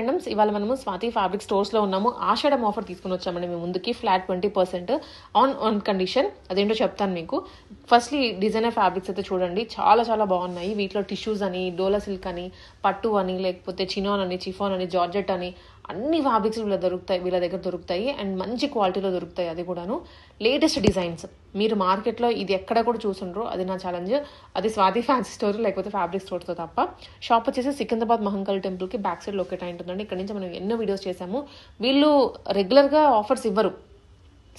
Indian ఇవాళ మనము Swathi fabric స్టోర్స్లో ఉన్నాము. ఆషాఢం ఆఫర్ తీసుకుని వచ్చామండి మేము ముందుకి flat twenty percent on on condition అదేంటో చెప్తాను మీకు. ఫస్ట్లీ డిజైనర్ ఫ్యాబ్రిక్స్ అయితే చూడండి. చాలా చాలా బాగున్నాయి. వీటిలో టిష్యూస్ అని డోలా సిల్క్ అని పట్టు అని లేకపోతే చినాన్ అని చిఫాన్ అని జార్జెట్ అని అన్ని ఫ్యాబ్రిక్స్ వీళ్ళ దొరుకుతాయి వీళ్ళ దగ్గర దొరుకుతాయి అండ్ మంచి క్వాలిటీలో దొరుకుతాయి అది కూడాను. లేటెస్ట్ డిజైన్స్ మీరు మార్కెట్లో ఇది ఎక్కడ కూడా చూసుండ్రు అది నా ఛాలెంజ్ అది స్వాతి ఫ్యాన్సీ స్టోర్ లేకపోతే ఫ్యాబ్రిక్ స్టోర్తో తప్ప. షాప్ వచ్చేసి సికింద్రాబాద్ మహంకాళి టెంపుల్కి బ్యాక్ సైడ్ లొకేట్ అయి ఉంటుందండి. ఇక్కడ నుంచి మనం ఎన్నో వీడియోస్ చేసాము వీళ్ళు రెగ్యులర్గా ఆఫర్స్ ఇవ్వరు.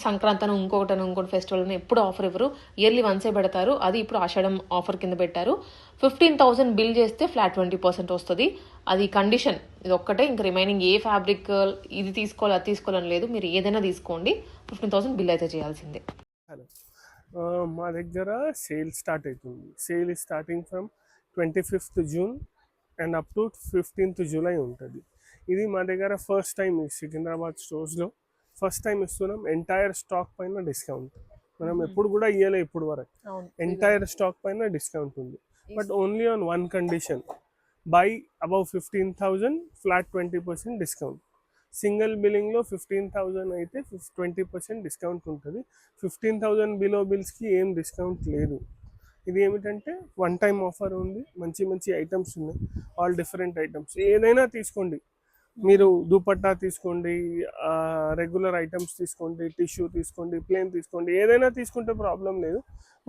సంక్రాంతి ఇంకొకటను ఇంకొకటి ఇంకోటి ఫెస్టివల్ అని ఎప్పుడు ఆఫర్ ఇవ్వరు. ఇయర్లీ వన్సే పెడతారు. అది ఇప్పుడు ఆషాఢం ఆఫర్ కింద పెట్టారు. ఫిఫ్టీన్ థౌసండ్ బిల్ చేస్తే ఫ్లాట్ ట్వంటీ పర్సెంట్ వస్తుంది. అది కండిషన్ ఇది ఒక్కటే. ఇంకా రిమైనింగ్ ఏ ఫ్యాబ్రిక్ ఇది తీసుకోవాలి అది తీసుకోవాలని లేదు. మీరు ఏదైనా తీసుకోండి. ఫిఫ్టీన్ థౌసండ్ బిల్ అయితే చేయాల్సిందే. మా దగ్గర సేల్ స్టార్ట్ అవుతుంది sale starting from twenty fifth June and up to fifteenth July ఉంటుంది. ఇది మా దగ్గర ఫస్ట్ టైం సికింద్రాబాద్ స్టోర్స్లో ఫస్ట్ టైం ఇస్తున్నాం ఎంటైర్ స్టాక్ పైన డిస్కౌంట్. మనం ఎప్పుడు కూడా ఇవ్వలే ఇప్పుడు వరకు. ఎంటైర్ స్టాక్ పైన డిస్కౌంట్ ఉంది. But only on one condition. Buy above fifteen thousand flat twenty percent discount. Single బిల్లింగ్లో fifteen thousand అయితే ట్వంటీ పర్సెంట్ డిస్కౌంట్ ఉంటుంది. ఫిఫ్టీన్ థౌజండ్ బిలో బిల్స్కి ఏం డిస్కౌంట్ లేదు. ఇది ఏమిటంటే వన్ టైం ఆఫర్ ఉంది. మంచి మంచి ఐటమ్స్ ఉన్నాయి. All different items. ఏదైనా తీసుకోండి. మీరు దుపట్టా తీసుకోండి రెగ్యులర్ ఐటమ్స్ తీసుకోండి టిష్యూ తీసుకోండి ప్లేన్ తీసుకోండి ఏదైనా తీసుకుంటే ప్రాబ్లం లేదు.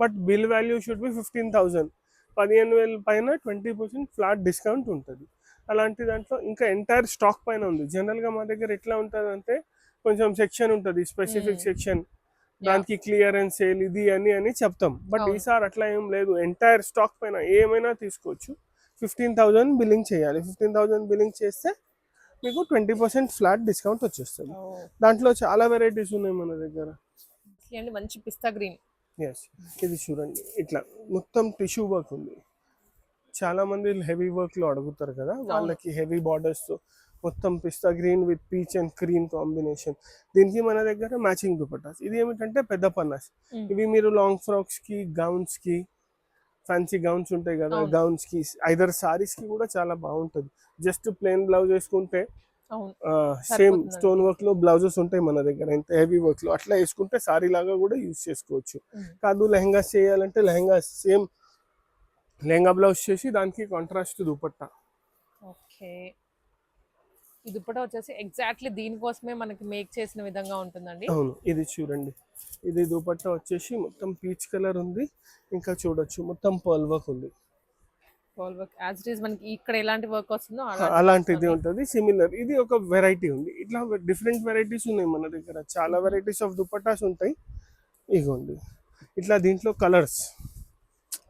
But bill value should be fifteen thousand పదిహేను వేల పైన ట్వంటీ పర్సెంట్ ఫ్లాట్ డిస్కౌంట్ ఉంటుంది. అలాంటి దాంట్లో ఇంకా ఎంటైర్ స్టాక్ పైన ఉంది. జనరల్గా మా దగ్గర ఎట్లా ఉంటుంది అంటే కొంచెం సెక్షన్ ఉంటుంది స్పెసిఫిక్. సెక్షన్ దానికి క్లియరెన్స్ సేల్ ఇది అని అని చెప్తాం. బట్. ఈసారి అట్లా ఏం లేదు. ఎంటైర్ స్టాక్ పైన ఏమైనా తీసుకోవచ్చు. ఫిఫ్టీన్ థౌజండ్ బిల్లింగ్ చేయాలి. ఫిఫ్టీన్ థౌజండ్ బిల్లింగ్ చేస్తే మీకు ట్వంటీ పర్సెంట్ ఫ్లాట్ డిస్కౌంట్ వచ్చేస్తుంది. దాంట్లో చాలా వెరైటీస్ ఉన్నాయి మన దగ్గర. మంచి పిస్తా గ్రీన్. ఎస్ ఇది చూడండి. ఇట్లా మొత్తం టిష్యూ వర్క్ ఉంది. చాలా మంది హెవీ వర్క్లో అడుగుతారు కదా వాళ్ళకి హెవీ బార్డర్స్తో మొత్తం pista green with peach and cream combination. దీనికి మన దగ్గర మ్యాచింగ్ దుపట్టాస్. ఇది ఏమిటంటే పెద్ద పన్నాస్. ఇవి మీరు లాంగ్ ఫ్రాక్స్కి గౌన్స్కి ఫ్యాన్సీ గౌన్స్ ఉంటాయి కదా. గౌన్స్కి ఐదర్ సారీస్కి కూడా చాలా బాగుంటుంది. జస్ట్ ప్లెయిన్ బ్లౌజ్ వేసుకుంటే సేమ్. స్టోన్ వర్క్లో బ్లౌజెస్ ఉంటాయి మన దగ్గర ఎంత హెవీ వర్క్లో. అట్లా వేసుకుంటే సారీ లాగా కూడా యూజ్ చేసుకోవచ్చు. కాదు లెహంగా చేయాలంటే లెహంగా సేమ్ లెహంగా బ్లౌజ్ చేసి దానికి కాంట్రాస్ట్ దుపట్టా. ఓకే. ఈ దుప్పట వచ్చేసి ఎగ్జాక్ట్లీ దీనికోసమే మనకి మేక్ చేసిన విధంగా ఉంటుందండి? అవును ఇది చూడండి. ఇది దుపట్టా వచ్చేసి మొత్తం పీచ్ కలర్ ఉంది. ఇంకా చూడొచ్చు. మొత్తం పర్ల్ వర్క్ ఉంది. వర్క్ యాజ్ ఇట్ ఈస్ మనకి ఇక్కడ ఎలాంటి వర్క్ వస్తుందో అలాంటిది ఉంటుంది. సిమిలర్ ఇది ఒక వెరైటీ ఉంది. ఇట్లా డిఫరెంట్ వెరైటీస్ ఉన్నాయి మన దగ్గర. చాలా వెరైటీస్ ఆఫ్ దుపట్టాస్ ఉంటాయి. ఇగోండి. ఇట్లా దీంట్లో కలర్స్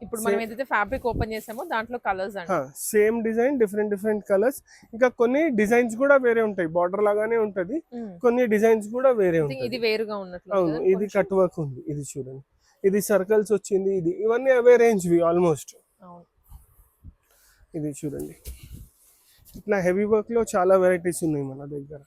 ఇప్పుడు మనం ఏదైతే ఫ్యాబ్రిక్ ఓపెన్ చేసామో దాంట్లో కలర్స్ అండి. Same design different different colours. ఇంకా కొన్ని డిజైన్స్ కూడా వేరే ఉంటాయి. బార్డర్ లాగానే ఉంటది. కొన్ని డిజైన్స్ కూడా వేరే ఉంటాయి ఇది వేరుగా ఉన్నట్లు అవును ఇది. కట్ వర్క్ ఉంది. ఇది చూడండి. ఇది సర్కిల్స్ వచ్చింది. ఇది ఇవన్నీ అవే రేంజ్ వి ఆల్మోస్ట్ ఇది చూడండి. ఇట్లా హెవీ వర్క్లో చాలా వెరైటీస్ ఉన్నాయి మన దగ్గర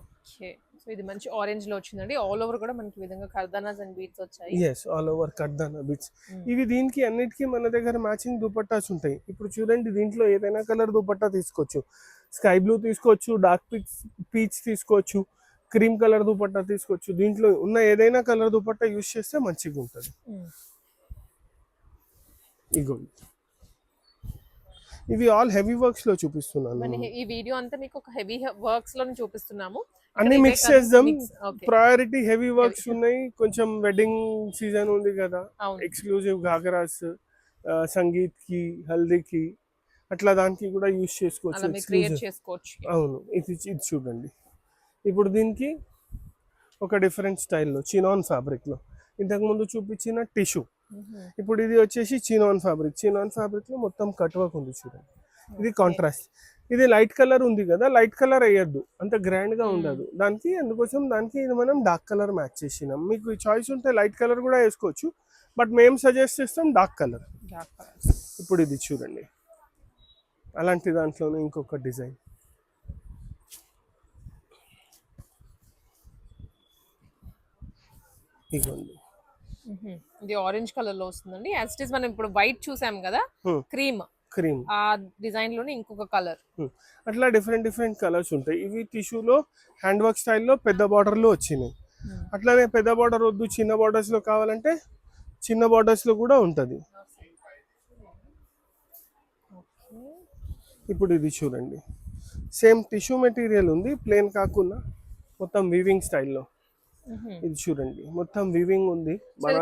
ఓకే సో ఇది మంచి ఆరెంజ్లో వచ్చిందండి. ఆల్ ఓవర్ కూడా మనకి విధంగా కర్దానాస్ అండ్ బీట్స్ వచ్చాయి. ఎస్ ఆల్ ఓవర్ కడ్దానా బిట్స్. Mm. ఇవి దీనికి అన్నిటికీ మన దగ్గర మ్యాచింగ్ దుపట్టాస్ ఉంటాయి. ఇప్పుడు చూడండి దీంట్లో ఏదైనా కలర్ దుపట్టా తీసుకోవచ్చు. స్కై బ్లూ తీసుకోవచ్చు డార్క్ పీచ్ పీచ్ తీసుకోవచ్చు క్రీమ్ కలర్ దుపట్టా తీసుకోవచ్చు. దీంట్లో ఉన్న ఏదైనా కలర్ దుపట్టా యూస్ చేస్తే మంచిగా ఉంటుంది. Mm. ఇగోండి ఇవి ఆల్ హెవీ వర్క్స్లో చూపిస్తున్నాను. మన ఈ వీడియో అంతా మీకు ఒక హెవీ వర్క్స్లోనే చూపిస్తున్నాము. అన్ని మిక్స్ చేద్దాం. ప్రయారిటీ హెవీ వర్క్స్ ఉన్నాయి. కొంచెం వెడ్డింగ్ సీజన్ ఉంది కదా. ఎక్స్క్లూజివ్ ఘాగరాస్ సంగీత్కి హల్దీకి అట్లా దానికి కూడా యూస్ చేసుకోవచ్చు అవును. ఇది ఇది చూడండి. ఇప్పుడు దీనికి ఒక డిఫరెంట్ స్టైల్లో చినాన్ ఫ్యాబ్రిక్లో ఇంతకుముందు చూపించిన టిష్యూ. ఇప్పుడు ఇది వచ్చేసి చినాన్ ఫ్యాబ్రిక్ చినాన్ ఫ్యాబ్రిక్లో మొత్తం కట్ వర్క్ ఉంది చూడండి. ఇది. కాంట్రాస్ట్ ఇది లైట్ కలర్ ఉంది కదా లైట్ కలర్ అయ్యద్దు అంత గ్రాండ్గా. ఉండదు. దానికి అందుకోసం దానికి ఇది మనం డార్క్ కలర్ మ్యాచ్ చేసినాం. మీకు చాయిస్ ఉంటే లైట్ కలర్ కూడా వేసుకోవచ్చు. బట్ మేము సజెస్ట్ చేస్తాం డార్క్ కలర్. ఇప్పుడు ఇది చూడండి. అలాంటి దాంట్లోనే ఇంకొక డిజైన్. ఇగోండి. ఇది ఆరెంజ్ కలర్లో వస్తుందండి. యాజ్ ఇట్ ఇస్ మనం ఇప్పుడు వైట్ చూసాం కదా. Cream cream. ఆ డిజైన్లోనే ఇంకొక కలర్. అట్లా డిఫరెంట్ డిఫరెంట్ కలర్స్ ఉంటాయి. ఇవి టిష్యూలో హ్యాండ్ వర్క్ స్టైల్లో పెద్ద బార్డర్లో వచ్చినాయి. అట్లానే పెద్ద బార్డర్ వద్దు చిన్న బార్డర్స్లో కావాలంటే చిన్న బార్డర్స్లో కూడా ఉంటుంది. ఇప్పుడు ఇది చూడండి. సేమ్ టిష్యూ మెటీరియల్ ఉంది ప్లేన్ కాకుండా మొత్తం వీవింగ్ స్టైల్లో ఇది చూడండి. మొత్తం వీవింగ్ ఉంది.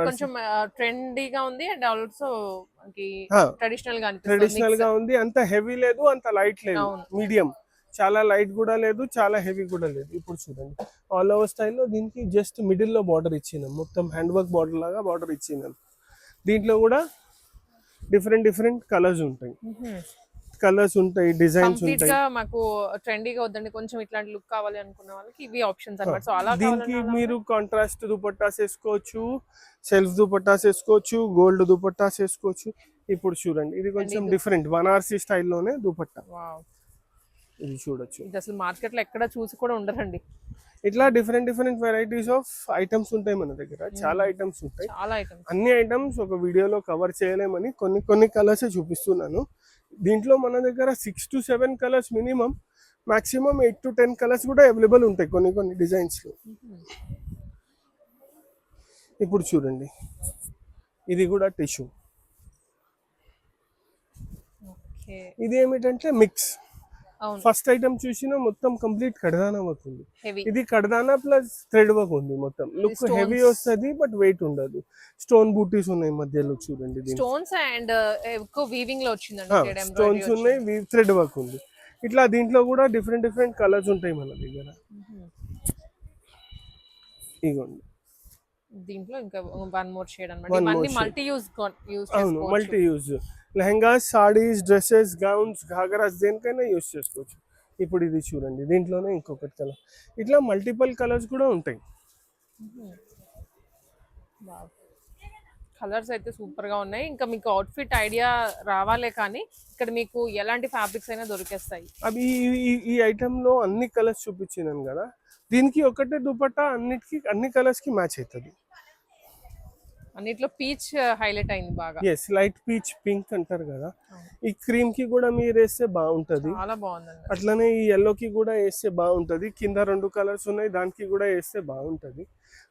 కొంచెం ట్రెండీగా ఉంది అండ్ ఆల్సో ట్రెడిషనల్గా ట్రెడిషనల్గా ఉంది. అంత హెవీ లేదు అంత లైట్ లేదు. మీడియం చాలా లైట్ కూడా లేదు చాలా హెవీ కూడా లేదు. ఇప్పుడు చూడండి. ఆల్ ఓవర్ స్టైల్లో దీనికి జస్ట్ మిడిల్లో బార్డర్ ఇచ్చినాం మొత్తం హ్యాండ్ వర్క్ బార్డర్ లాగా బార్డర్ ఇచ్చినాం దీంట్లో కూడా డిఫరెంట్ డిఫరెంట్ కలర్స్ ఉంటాయి. కలర్స్ ఉంటాయి డిజైన్స్ కంప్లీట్ ఉంటాయి. మాకు ట్రెండీగా వద్దండి. కొంచెం ఇట్లాంటి లుక్ కావాలి అనుకున్న వాళ్ళకి ఇవి ఆప్షన్స్ అన్నమాట. సో అలా దీనికి కావాలన్నా మీరు కాంట్రాస్ట్ దుపట్టాస్ వేసుకోవచ్చు సెల్ఫ్ దుపట్టాస్ వేసుకోవచ్చు గోల్డ్ దుపట్టాస్ వేసుకోవచ్చు. ఇప్పుడు చూడండి ఇది కొంచెం ఇది- డిఫరెంట్ బనారసీ స్టైల్లోనే దుపట్టా. Wow. ఇది చూడొచ్చు. ఇది అసలు మార్కెట్లో ఎక్కడ చూసి కూడా ఉండరండి. ఇట్లా different different varieties of items ఉంటాయి మన దగ్గర. చాలా ఐటమ్స్ ఉంటాయి. చాలా ఐటమ్స్ అన్ని ఐటమ్స్ ఒక వీడియోలో కవర్ చేయలేమని కొన్ని కొన్ని కలర్స్ చూపిస్తున్నాను. దీంట్లో మన దగ్గర six to seven colours minimum maximum eight to ten colours కూడా అవైలబుల్ ఉంటాయి కొన్ని కొన్ని డిజైన్స్లో ఇప్పుడు చూడండి. ఇది కూడా టిష్యూ ఓకే ఇది ఏమిటంటే మిక్స్ ఫస్ట్ ఐటమ్ చూసినా మొత్తం కంప్లీట్ కడదానా వర్క్ ఉంది ఇది కడదానా ప్లస్ థ్రెడ్ వర్క్ ఉంది మొత్తం. లుక్. హెవీ వస్తుంది బట్ వెయిట్ ఉండదు. స్టోన్ బూటీస్ ఉన్నాయి మధ్యలో చూడండి స్టోన్స్ అండ్ ఎక్కువ వీవింగ్లో వచ్చిందండి స్టోన్స్. ఉన్నాయి థ్రెడ్ వర్క్ ఉంది. ఇట్లా దీంట్లో కూడా డిఫరెంట్ డిఫరెంట్ కలర్స్ ఉంటాయి మన దగ్గర. ఇగోండి. దీంట్లో ఇంకా వన్ మోర్ షేడ్ అన్నమాట. మల్టీ యూజ్ యూజ్ అవును multi use lehengas saris dresses gowns ghagras దేనికైనా యూస్ చేసుకోవచ్చు. ఇప్పుడు ఇది చూడండి దీంట్లోనే ఇంకొకటి కలర్. ఇట్లా మల్టిపల్ కలర్స్ కూడా ఉంటాయి. కలర్స్ అయితే సూపర్గా ఉన్నాయి. ఇంకా మీకు అవుట్ఫిట్ ఐడియా రావాలే కానీ ఇక్కడ మీకు ఎలాంటి ఫ్యాబ్రిక్స్ అయినా దొరికేస్తాయి. అవి ఈ- ఈ- ఈ item లో అన్ని కలర్స్ చూపించినాను కదా దీనికి ఒకటే దుపట్టా అన్నిటికి అన్ని కలర్స్కి మ్యాచ్ అవుతుంది. అన్నిట్లో పీచ్ హైలైట్ అయింది బాగా. ఎస్ లైట్ పీచ్ పింక్ అంటారు కదా. ఈ క్రీమ్కి కూడా మీరు వేస్తే బాగుంటది. చాలా బాగుందండి. అట్లనే ఈ yellow కి కూడా వేస్తే బాగుంటది. కింద రెండు కలర్స్ ఉన్నాయి దానికి కూడా వేస్తే బాగుంటది.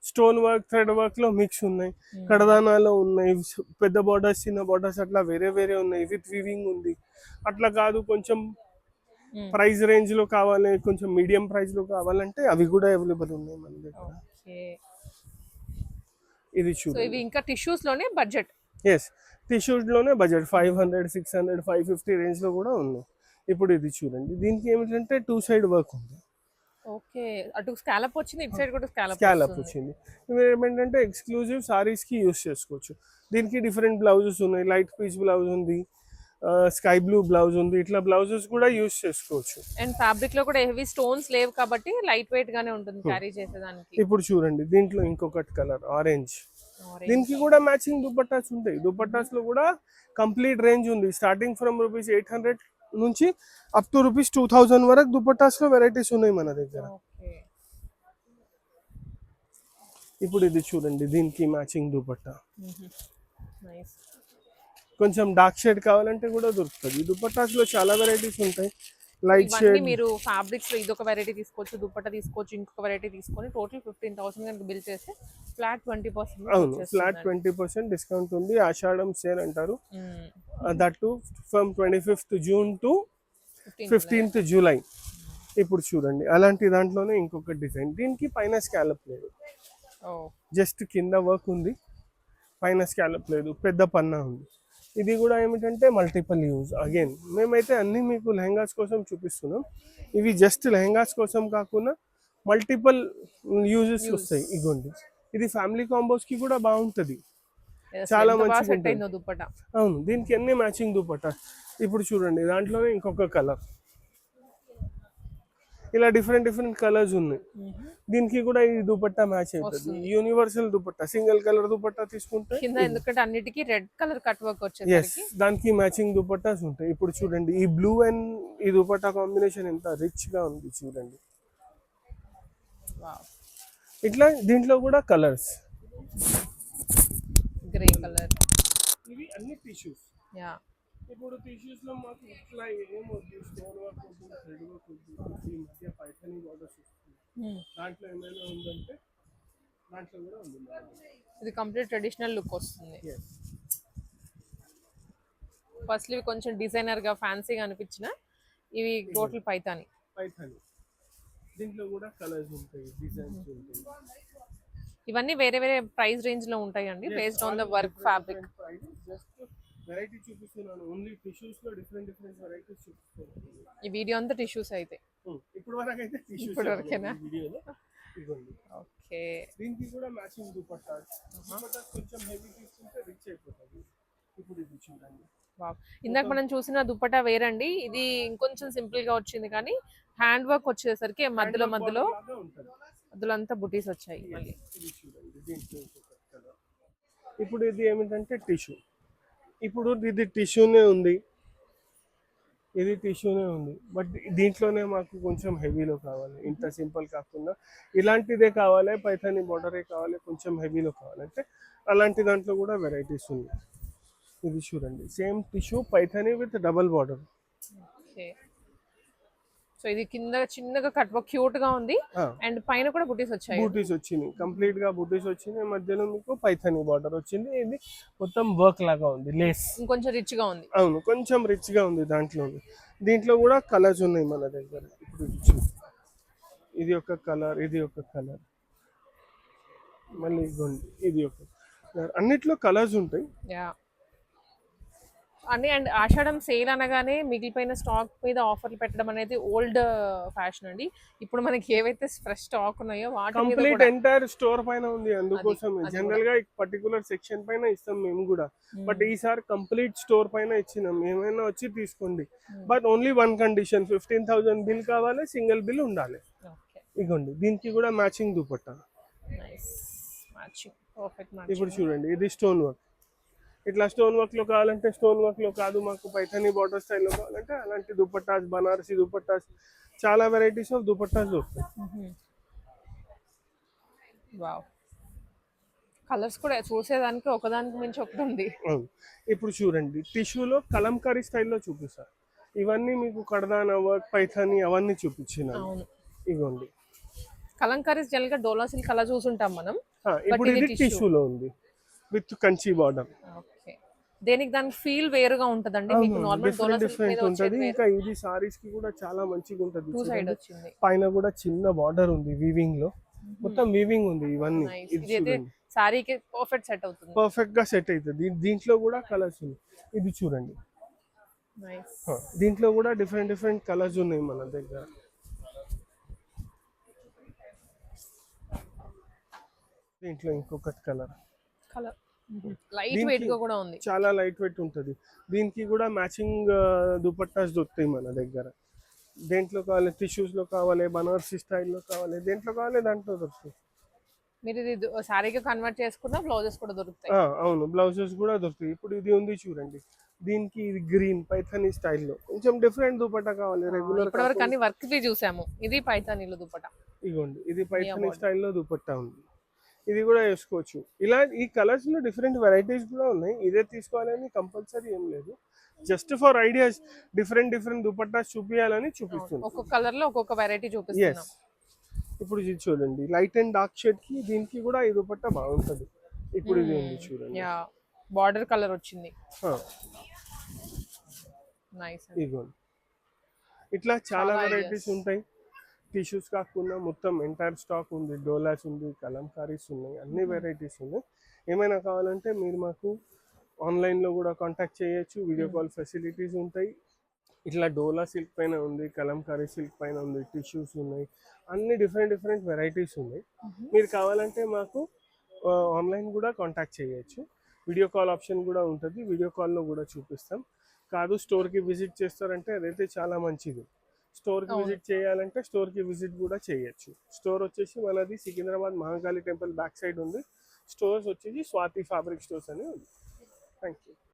స్టోన్ వర్క్ థ్రెడ్ వర్క్లో మిక్స్ ఉన్నాయి. కడదానాలో ఉన్నాయి. పెద్ద బార్డర్స్ చిన్న బార్డర్స్ అట్లా వేరే వేరే ఉన్నాయి. విత్ వివింగ్ ఉంది. అట్లా కాదు కొంచెం Hmm. ప్రైస్ రేంజ్లో కావాలి కొంచెం మీడియం ప్రైస్లో కావాలంటే అవి కూడా అవైలబుల్ ఉన్నాయి మన దగ్గర. ఇది సో చూడండి. ఇవి ఇంకా టిష్యూస్లోనే budget yes టిష్యూస్లోనే budget five hundred six hundred five fifty రేంజ్లో కూడా ఉన్నాయి ఇప్పుడు ఇది చూడండి. దీనికి ఏమిటంటే టూ సైడ్ వర్క్ ఉంది. ఓకే అటు స్కాలప్ వచ్చింది ఇటు సైడ్ కూడా స్కాలప్ స్కాలప్ వచ్చింది. ఇవి ఏమిటంటే ఎక్స్క్లూజివ్ సారీస్కి యూస్ చేసుకోవచ్చు. దీనికి డిఫరెంట్ బ్లౌజెస్ ఉన్నాయి. లైట్ పీచ్ బ్లౌజ్ ఉంది స్కై బ్లూ బ్లౌజ్ ఉంది. ఇట్లా బ్లౌజెస్ కూడా యూస్ చేసుకోవచ్చు. అండ్ ఫ్యాబ్రిక్లో కూడా హెవీ స్టోన్స్ లేవు కాబట్టి లైట్ వెయిట్ గానే ఉంటుంది క్యారీ చేసేదానికి. ఇప్పుడు చూడండి దీంట్లో ఇంకొకటి కలర్ ఆరెంజ్ దీనికి కూడా మ్యాచింగ్ దుపట్టాస్ ఉంటాయి. దుపట్టాస్లో కూడా కంప్లీట్ రేంజ్ ఉంది. Starting from rupees eight hundred నుంచి up to rupees two thousand వరకు దుపట్టాస్లో వెరైటీస్ ఉన్నాయి మన దగ్గర. ఇప్పుడు ఇది చూడండి. దీనికి మ్యాచింగ్ దుపట్టా. కొంచెం డార్క్ షేడ్ కావాలంటే కూడా దొరుకుతుంది. దుపట్టాస్లో చాలా వెరైటీస్ ఉంటాయి. Light shade. మీరు ఫ్యాబ్రిక్స్లో ఇదొక వెరైటీ తీసుకోవచ్చు దుప్పట్ట తీసుకోవచ్చు ఇంకొక వెరైటీ తీసుకొని టోటల్ ఫిఫ్టీన్ థౌసండ్ కనుక బిల్ చేస్తే ఫ్లాట్ ట్వంటీ పర్సెంట్ అవును ఫ్లాట్ ట్వంటీ పర్సెంట్ డిస్కౌంట్ ఉంది. ఆషాఢం సేల్ అంటారు. That to from twenty fifth June to fifteenth July. ఇప్పుడు చూడండి అలాంటి దాంట్లోనే ఇంకొక డిజైన్. దీనికి పైన స్కాలప్ లేదు. జస్ట్ కింద వర్క్ ఉంది. పైన స్కాలప్ లేదు. పెద్ద పన్నా ఉంది. ఇది కూడా ఏమిటంటే మల్టిపల్ యూజ్ అగైన్ మేమైతే అన్ని మీకు లెహంగాస్ కోసం చూపిస్తున్నాం. ఇవి జస్ట్ లెహంగాస్ కోసం కాకుండా మల్టిపల్ యూజెస్ వస్తాయి. ఇగోండి. ఇది ఫ్యామిలీ కాంబోస్కి కూడా బాగుంటది. చాలా దుప్పట్ట అవును దీనికి అన్ని మ్యాచింగ్ దుపట్టా ఇప్పుడు చూడండి దాంట్లోనే ఇంకొక కలర్ ఇలా డిఫరెంట్ డిఫరెంట్ కలర్స్ ఉన్నాయి. దీనికి కూడా ఈ దుపట్టా మ్యాచ్ అవుతుంది. Universal dupatta single colour dupatta తీసుకుంటే ఎందుకంటే అన్నిటికీ red colour cut work yes వచ్చేసరికి దానికి మ్యాచింగ్ దుపట్టాస్ ఉంటాయి. ఇప్పుడు చూడండి ఈ బ్లూ అండ్ ఈ దుపట్టా కాంబినేషన్ ఎంత రిచ్గా ఉంది చూడండి. ఇట్లా దీంట్లో కూడా కలర్స్ గ్రే కలర్ ఇవి అన్ని టిష్యూస్ యా ఇప్పుడు మాకు ఇట్లా ఏం వద్దు స్టోన్ వర్క్ వద్దు థ్రెడ్ వర్క్ వద్దు ఈ మధ్య పైథానీ బార్డర్స్ వస్తుంది. దాంట్లో ఏమైనా ఉందంటే దాంట్లో కూడా ఉంది. ఇది కంప్లీట్ ట్రెడిషనల్ లుక్ వస్తుంది. ఫస్ట్ ఇవి కొంచెం డిజైనర్గా ఫ్యాన్సీగా అనిపించిన ఇవి టోటల్ పైతాని పైథానీ దీంట్లో కూడా కలర్స్ ఉంటాయి డిజైన్స్ ఉంటాయి. ఇవన్నీ వేరే వేరే ప్రైస్ రేంజ్లో ఉంటాయండి based on the work fabric just variety చూపిస్తున్నాను. ఓన్లీ టిష్యూస్లో డిఫరెంట్ డిఫరెంట్ వెరైటీస్ చూపిస్తున్నాను. ఈ వీడియో అంతా టిష్యూస్ అయితే. ఇప్పుడు వరకు అయితే టిష్యూస్ ఇప్పుడు వరకేనా? వీడియోలో ఇవ్వండి. ఓకే. దీనికి కూడా మ్యాచింగ్ దుపట్టాస్ దుపట్టాస్ కొంచెం హెవీ తీసుకుంటే రిచ్ అయిపోతుంది. ఇప్పుడు ఇది చూడండి. ఇందాక మనం చూసిన దుప్పటా వేరండి. ఇది ఇంకొంచెం సింపుల్గా వచ్చింది కానీ హ్యాండ్ వర్క్ వచ్చేసరికి మధ్యలో మధ్యలో మధ్యలో అంతా బుటీస్ వచ్చాయి మళ్ళీ. ఇప్పుడు ఇది ఏమిటంటే టిష్యూ ఇప్పుడు ఇది టిష్యూనే ఉంది. ఇది టిష్యూనే ఉంది. బట్ దీంట్లోనే మాకు కొంచెం హెవీలో కావాలి. ఇంత సింపుల్ కాకుండా ఇలాంటిదే కావాలి పైథాని బోర్డరే కావాలి కొంచెం హెవీలో కావాలంటే అలాంటి దాంట్లో కూడా వెరైటీస్ ఉన్నాయి. ఇది చూడండి. Same tissue Paithani with double border. So ఇది కింద చిన్నగా కట్ క్యూట్గా ఉంది. అండ్ పైన కూడా బుటీస్ వచ్చాయి. బూటీస్ వచ్చినాయి. కంప్లీట్గా బూటీస్ వచ్చినాయి. మధ్యలో మీకు పైథాని బార్డర్ వచ్చింది. ఇది మొత్తం వర్క్ లాగా ఉంది లేస్ ఇంకొంచెం రిచ్గా ఉంది. అవును కొంచెం రిచ్గా ఉంది దాంట్లో. దీంట్లో కూడా కలర్స్ ఉన్నాయి మన దగ్గర. ఇప్పుడు ఇది ఒక కలర్ ఇది ఒక కలర్ మళ్ళీ ఇదిగోండి. ఇది ఒక. అన్నిట్లో కలర్స్ ఉంటాయి. అన్ని అండ్ ఆషాఢం సేల్ అనగానే మిగిలిపోయిన స్టాక్ మీద ఆఫర్లు పెట్టడం అనేది ఓల్డ్ ఫ్యాషన్ అండి. ఇప్పుడు మనకి ఏవైతే ఫ్రెష్ స్టాక్ ఉన్నాయో కంప్లీట్ ఎంటైర్ స్టోర్ పైన ఉంది అందుకోసం. అది జనరల్గా పర్టికులర్ సెక్షన్ పైన ఇస్తాం మేము కూడా. బట్ ఈసారి కంప్లీట్ స్టోర్ పైన ఇచ్చినాం. ఏమైనా వచ్చి తీసుకోండి. But only one condition fifteen thousand bill కావాలి సింగిల్ బిల్ ఉండాలి. ఇగోండి దీనికి కూడా మ్యాచింగ్ దుపట్టా. ఇప్పుడు చూడండి ఇది స్టోన్ వర్క్ ఇట్లా స్టోన్ వర్క్లో కావాలంటే స్టోన్ వర్క్లో కాదు మాకు పైథానీ బార్డర్ స్టైల్లో కావాలంటే అలాంటి దుపట్టాస్ బనారసి దుపట్టాస్ చాలా వెరైటీస్ ఆఫ్ దుపట్టాస్ దొరుకుతాయి. కలర్స్ కూడా చూసేదానికి ఒకదానికి మించి ఒకటి ఉంది. ఇప్పుడు చూడండి టిష్యూలో కలంకారీ స్టైల్లో చూపిస్తా. ఇవన్నీ మీకు కడదాన వర్క్ పైథానీ అవన్నీ చూపించిన ఇగోండి. కలంకారీస్ జనరల్గా డోలా సిల్క్ అలా చూసుంటాం మనం. ఇప్పుడు ఇది. టిష్యూలో ఉంది. With Kanchi border. ఓకే. దేనికి దానికి ఫీల్ వేరుగా ఉంటదండి? మీకు నార్మల్ డోలా డిఫరెంట్ ఉంటది. ఇంకా ఇది సారీస్కి కూడా చాలా మంచిగా ఉంటది. Two side. వచ్చింది. పైన కూడా చిన్న బార్డర్ ఉంది వీవింగ్లో. మొత్తం వీవింగ్ ఉంది ఇవన్నీ. ఇది సారీకి పర్ఫెక్ట్ సెట్ అవుతుంది. పర్ఫెక్ట్గా సెట్ అవుతుంది. దీంట్లో కూడా కలర్స్ ఉన్నాయి. ఇది చూడండి. దీంట్లో కూడా డిఫరెంట్ డిఫరెంట్ కలర్స్ ఉన్నాయి మన దగ్గర. దీంట్లో ఇంకొకటి కలర్ కలర్. లైట్ వెయిట్గా కూడా ఉంది. చాలా లైట్ వెయిట్ ఉంటుంది. దీనికి కూడా మ్యాచింగ్ దుపట్టాస్ దొరుకుతాయి మన దగ్గర. దేంట్లో కావాలి? టిష్యూస్లో కావాలి బనారసి స్టైల్లో కావాలి దేంట్లో కావాలి దాంట్లో దొరుకుతాయి. మీరు ఇది సారీకి కన్వర్ట్ చేసుకున్న బ్లౌజెస్ కూడా దొరుకుతాయి. అవును. బ్లౌజెస్ కూడా దొరుకుతాయి. ఇప్పుడు ఇది ఉంది చూడండి. దీనికి ఇది గ్రీన్ పైథానీ స్టైల్లో కొంచెం డిఫరెంట్ దుపట్టా కావాలి రెగ్యులర్ ఇప్పటి వరకు అన్ని వర్క్ చూసాము. ఇది పైతానీలు దుపట ఇగోండి. ఇది పైథానీ. స్టైల్లో దుపట్టా ఉంది. ఇది కూడా వేసుకోవచ్చు. ఇలా ఈ కలర్స్లో డిఫరెంట్ వెరైటీస్ కూడా ఉన్నాయి. ఇదే తీసుకోవాలని కంపల్సరీ ఏం లేదు. Just for ideas different different dupattas చూపించాలని చూపిస్తుంది ఒక్కొక్క కలర్లో ఒక్కొక్క వెరైటీ చూపిస్తున్నాం. ఎస్ ఇప్పుడు ఇది చూడండి. లైట్ అండ్ డార్క్ షేడ్కి దీనికి కూడా ఈ దుపట్టా బాగుంటది. ఇప్పుడు ఇది ఉంది చూడండి. యా బార్డర్ కలర్ వచ్చింది. ఇదిగోండి. ఇట్లా చాలా వెరైటీస్. ఉంటాయి. టిష్యూస్ కాకుండా మొత్తం ఎంటైర్ స్టాక్ ఉంది డోలాస్ ఉంది కలంకారీస్ ఉన్నాయి అన్ని వెరైటీస్ ఉన్నాయి. ఏమైనా కావాలంటే మీరు మాకు ఆన్లైన్లో కూడా కాంటాక్ట్ చేయొచ్చు. వీడియో కాల్ ఫెసిలిటీస్ ఉంటాయి. ఇట్లా డోలా సిల్క్ పైన ఉంది కలంకారీ సిల్క్ పైన ఉంది టిష్యూస్ ఉన్నాయి. అన్ని డిఫరెంట్ డిఫరెంట్ వెరైటీస్ ఉన్నాయి. మీరు కావాలంటే మాకు ఆన్లైన్ కూడా కాంటాక్ట్ చేయొచ్చు. వీడియో కాల్ ఆప్షన్ కూడా ఉంటుంది. వీడియో కాల్లో కూడా చూపిస్తాం. కాదు స్టోర్కి విజిట్ చేస్తారంటే అదైతే చాలా మంచిది. స్టోర్కి అవును. విజిట్ చేయాలంటే స్టోర్కి విజిట్ కూడా చేయొచ్చు. స్టోర్ వచ్చేసి మనది Secunderabad Mahakali temple back side ఉంది. స్టోర్స్ వచ్చేసి స్వాతి ఫ్యాబ్రిక్ స్టోర్స్ అని ఉంది. Thank you